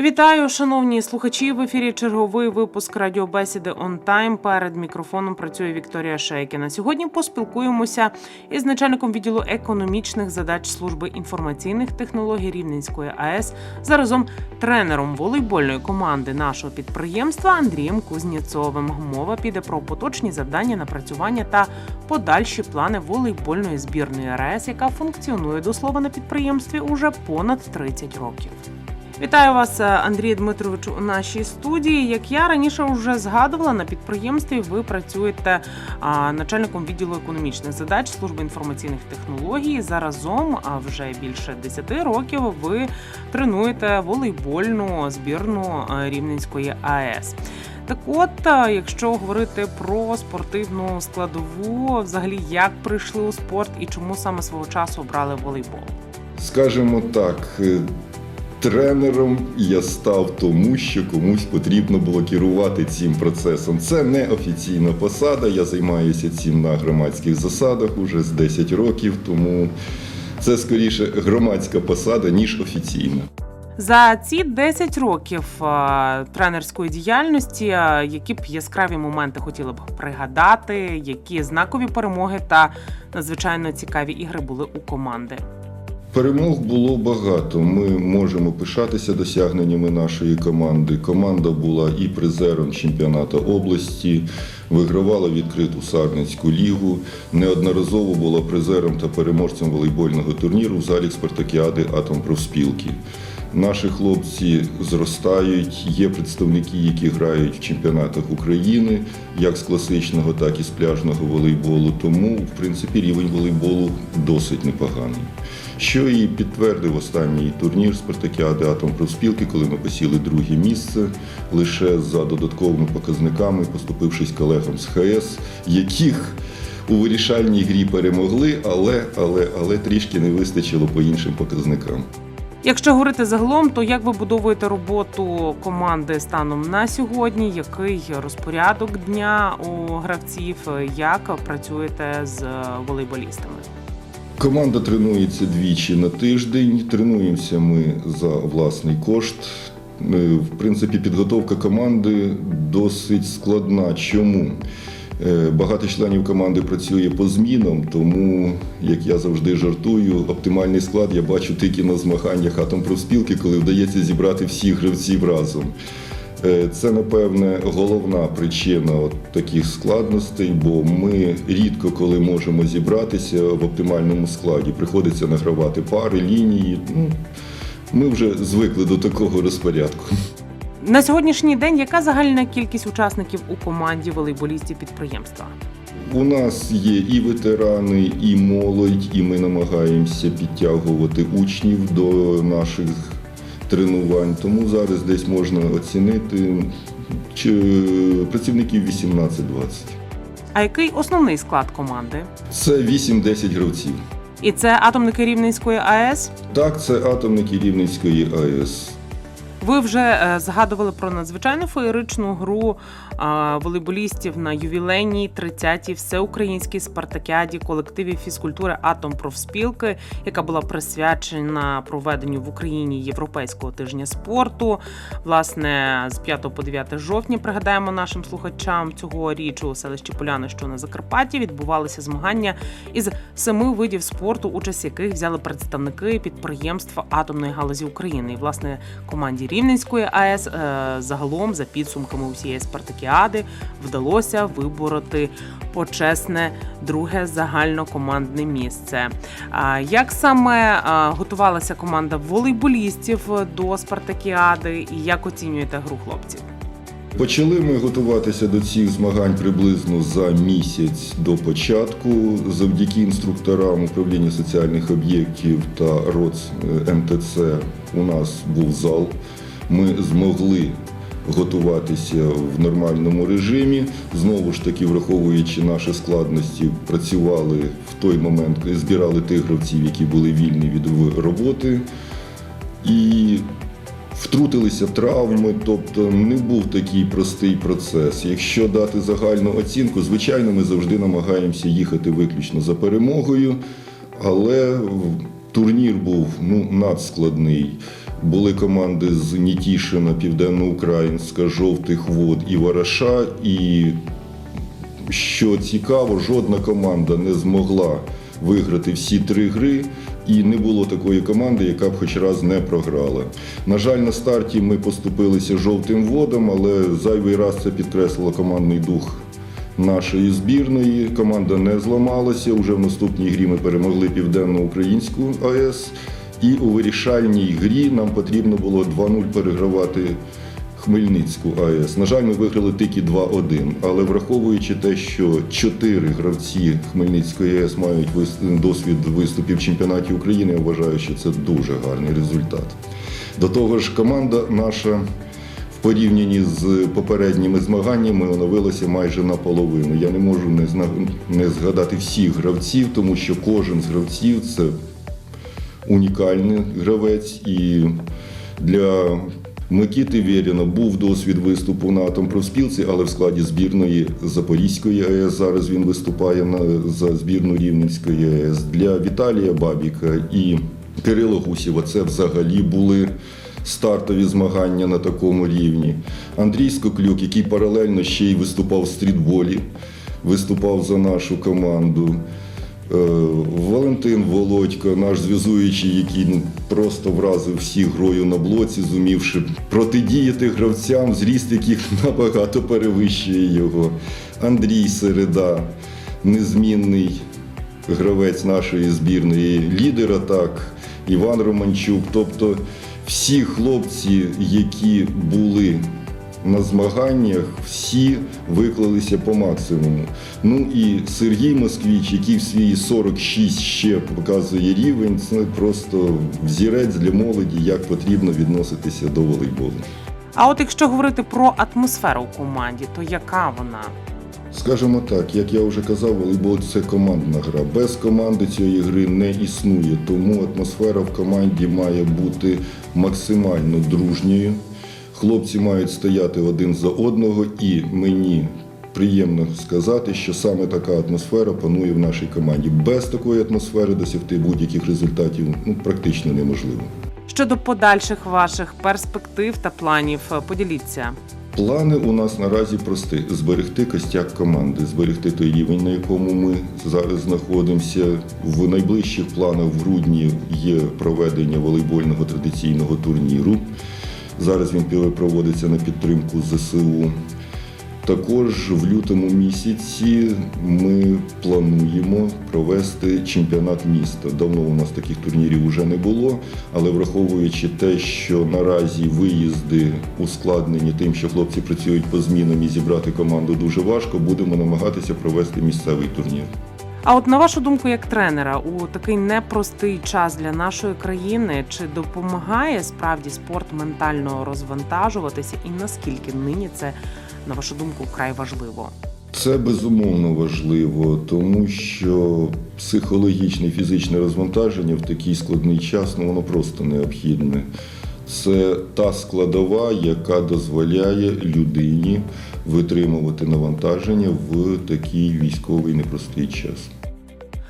Вітаю, шановні слухачі. В ефірі черговий випуск радіобесіди «On Time». Перед мікрофоном працює Вікторія Шейкіна. Сьогодні поспілкуємося із начальником відділу економічних задач служби інформаційних технологій Рівненської АЕС, заразом тренером волейбольної команди нашого підприємства Андрієм Кузніцовим. Мова піде про поточні завдання, напрацювання та подальші плани волейбольної збірної РАЕС, яка функціонує до слова на підприємстві уже понад 30 років. Вітаю вас, е, Андрій Дмитрович, у нашій студії. Як я раніше вже згадувала, на підприємстві ви працюєте начальником відділу економічних задач служби інформаційних технологій. Заразом, а вже більше 10 років, ви тренуєте волейбольну збірну е, Рівненської АЕС. Так от, е, якщо говорити про спортивну складову, взагалі як прийшли у спорт і чому саме свого часу обрали волейбол? Скажімо так, тренером я став тому, що комусь потрібно було керувати цим процесом. Це не офіційна посада. Я займаюся цим на громадських засадах уже з 10 років, тому це скоріше громадська посада, ніж офіційна. За ці 10 років е, тренерської діяльності, е, які б яскраві моменти хотіли б пригадати, які знакові перемоги та надзвичайно цікаві ігри були у команди. Перемог було багато. Ми можемо пишатися досягненнями нашої команди. Команда була і призером чемпіонату області, вигравала відкриту Сарницьку лігу. Неодноразово була призером та переможцем волейбольного турніру в залі Спартакіади Атом профспілки. Наші хлопці зростають. Є представники, які грають в чемпіонатах України, як з класичного, так і з пляжного волейболу. Тому, в принципі, рівень волейболу досить непоганий. Що і підтвердив останній турнір Спартакіади Атом профспілки, коли ми посіли друге місце лише за додатковими показниками, поступившись колегам з ХС, яких у вирішальній грі перемогли, але, але, але трішки не вистачило по іншим показникам. Якщо говорити загалом, то як ви будовуєте роботу команди станом на сьогодні? Який розпорядок дня у гравців? Як працюєте з волейболістами? Команда тренується двічі на тиждень. Тренуємося ми за власний кошт. Е, В принципі, підготовка команди досить складна. Чому? Е, Багато членів команди працює по змінам, тому, як я завжди жартую, оптимальний склад я бачу тільки на змаганнях атом профспілки, коли вдається зібрати всіх гравців разом. Е, Це, напевне, головна причина от таких складностей, бо ми рідко коли можемо зібратися в оптимальному складі. Приходиться награвати пари, лінії. Ну, ми вже звикли до такого розпорядку. На сьогоднішній день яка загальна кількість учасників у команді волейболістів підприємства? У нас є і ветерани, і молодь, і ми намагаємося підтягувати учнів до наших тренувань. Тому зараз десь можна оцінити працівників 18-20. А який основний склад команди? Це 8-10 гравців. І це атомники Рівненської АЕС. Так, це атомники Рівненської АЕС. Ви вже е, згадували про надзвичайно феєричну гру волейболістів на ювілейній 30-й всеукраїнській спартакіаді колективів фізкультури Атом профспілки, яка була присвячена проведенню в Україні Європейського тижня спорту. Власне, з 5 по 9 жовтня пригадаємо нашим слухачам цьогоріч у селищі Поляни, що на Закарпатті відбувалися змагання із семи видів спорту, участь яких взяли представники підприємства атомної галузі України. І власне команді Рівненської АЕС е, загалом за підсумками усієї спартакіади вдалося вибороти почесне друге загальнокомандне місце. Як саме готувалася команда волейболістів до спартакіади, і як оцінюєте гру хлопців? Почали ми готуватися до цих змагань приблизно за місяць до початку. Завдяки інструкторам управління соціальних об'єктів та РОЦ е, МТЦ у нас був зал. Ми змогли готуватися в нормальному режимі. Знову ж таки, враховуючи наші складності, працювали в той момент, збирали тих гравців, які були вільні від роботи. І Втрутилися травми, тобто не був такий простий процес. Якщо дати загальну оцінку, звичайно, ми завжди намагаємося їхати виключно за перемогою, але турнір був ну, надскладний. Були команди з Нітішина, Південноукраїнська, Жовтих Вод і Вараша. І що цікаво, жодна команда не змогла виграти всі три гри, і не було такої команди, яка б хоч раз не програла. На жаль, на старті ми поступилися жовтим водом, але зайвий раз це підкреслило командний дух нашої збірної. Команда не зламалася. Уже в наступній грі ми перемогли Південно-Українську АЕС. І у вирішальній грі нам потрібно було 2-0 перегравати Хмельницьку АЕС. На жаль, ми виграли тільки 2-1. Але враховуючи те, що чотири гравці Хмельницької АЕС мають досвід виступів в чемпіонаті України, я вважаю, що це дуже гарний результат. До того ж, команда наша в порівнянні з попередніми змаганнями оновилася майже наполовину. Я не можу не згадати всіх гравців, тому що кожен з гравців це унікальний гравець. І для Микити Вєріна був досвід виступу на атомпрофспілці, але в складі збірної Запорізької АЕС. Зараз він виступає на, за збірну Рівненської АЕС. Для Віталія Бабіка і Кирила Гусєва це взагалі були стартові змагання на такому рівні. Андрій Скоклюк, який паралельно ще й виступав в стрітболі, виступав за нашу команду. Е, Валентин Володько, наш зв'язуючий, який ну, просто вразив всіх грою на блоці, зумівши протидіяти гравцям, зріст яких набагато перевищує його. Андрій Середа, незмінний гравець нашої збірної, лідер атак Іван Романчук. Тобто всі хлопці, які були на змаганнях, всі виклалися по максимуму. Ну і Сергій Москвіч, який в свої 46 ще показує рівень, це просто взірець для молоді, як потрібно відноситися до волейболу. А от якщо говорити про атмосферу у команді, то яка вона? Скажімо так, як я вже казав, волейбол це командна гра. Без команди цієї гри не існує, тому атмосфера в команді має бути максимально дружньою. Хлопці мають стояти один за одного, і мені приємно сказати, що саме така атмосфера панує в нашій команді. Без такої атмосфери досягти будь-яких результатів ну, практично неможливо. Щодо подальших ваших перспектив та планів, поділіться. Плани у нас наразі прості: зберегти костяк команди, зберегти той рівень, на якому ми зараз знаходимося. В найближчих планах в грудні є проведення волейбольного традиційного турніру. Зараз він проводиться на підтримку ЗСУ. Також в лютому місяці ми плануємо провести чемпіонат міста. Давно у нас таких турнірів вже не було, але враховуючи те, що наразі виїзди ускладнені тим, що хлопці працюють по змінам і зібрати команду дуже важко, будемо намагатися провести місцевий турнір. А от на вашу думку, як тренера, у такий непростий час для нашої країни, чи допомагає справді спорт ментально розвантажуватися, і наскільки нині це, на вашу думку, вкрай важливо? Це безумовно важливо, тому що психологічне і фізичне розвантаження в такий складний час ну, воно просто необхідне. Це та складова, яка дозволяє людині витримувати навантаження в такий військовий непростий час.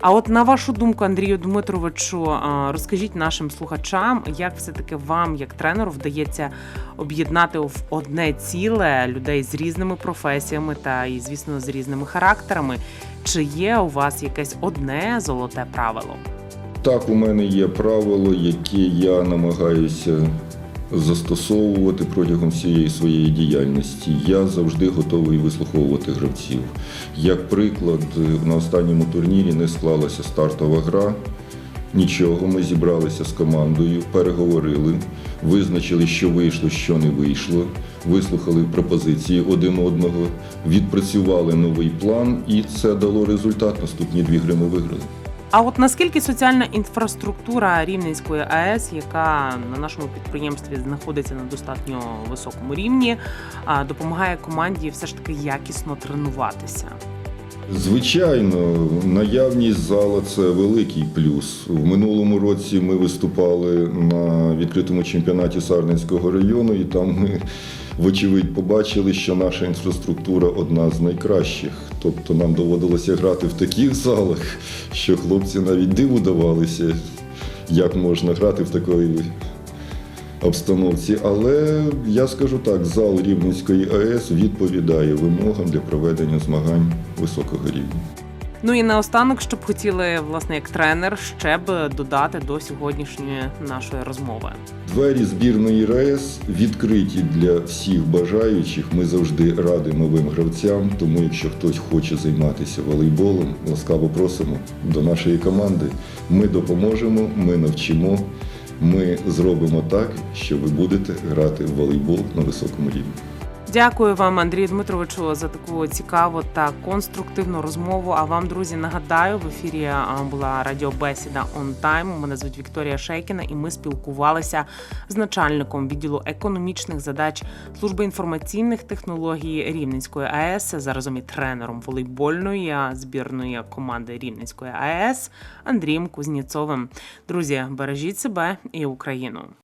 А от на вашу думку, Андрію Дмитровичу, розкажіть нашим слухачам, як все-таки вам, як тренеру, вдається об'єднати в одне ціле людей з різними професіями та і, звісно, з різними характерами. Чи є у вас якесь одне золоте правило? Так, у мене є правило, яке я намагаюся застосовувати протягом всієї своєї діяльності. Я завжди готовий вислуховувати гравців. Як приклад, на останньому турнірі не склалася стартова гра. Нічого, ми зібралися з командою, переговорили, визначили, що вийшло, що не вийшло, вислухали пропозиції один одного, відпрацювали новий план, і це дало результат. Наступні дві гри ми виграли. А от наскільки соціальна інфраструктура Рівненської АЕС, яка на нашому підприємстві знаходиться на достатньо високому рівні, допомагає команді все ж таки якісно тренуватися? Звичайно, наявність зала це великий плюс. В минулому році ми виступали на відкритому чемпіонаті Сарненського району, і там ми, вочевидь, побачили, що наша інфраструктура одна з найкращих. Тобто нам доводилося грати в таких залах, що хлопці навіть диву давалися, як можна грати в такої обстановці. Але я скажу так, зал Рівненської АЕС відповідає вимогам для проведення змагань високого рівня. Ну і наостанок, щоб хотіли, власне, як тренер, ще б додати до сьогоднішньої нашої розмови. Двері збірної РАЕС відкриті для всіх бажаючих. Ми завжди раді новим гравцям. Тому, якщо хтось хоче займатися волейболом, ласкаво просимо до нашої команди. Ми допоможемо, ми навчимо. Ми зробимо так, що ви будете грати в волейбол на високому рівні. Дякую вам, Андрію Дмитровичу, за таку цікаву та конструктивну розмову. А вам, друзі, нагадаю, в ефірі була радіобесіда Time. Мене звуть Вікторія Шейкіна, і ми спілкувалися з начальником відділу економічних задач служби інформаційних технологій Рівненської АЕС, заразом і тренером волейбольної збірної команди Рівненської АЕС Андрієм Кузніцовим. Друзі, бережіть себе і Україну.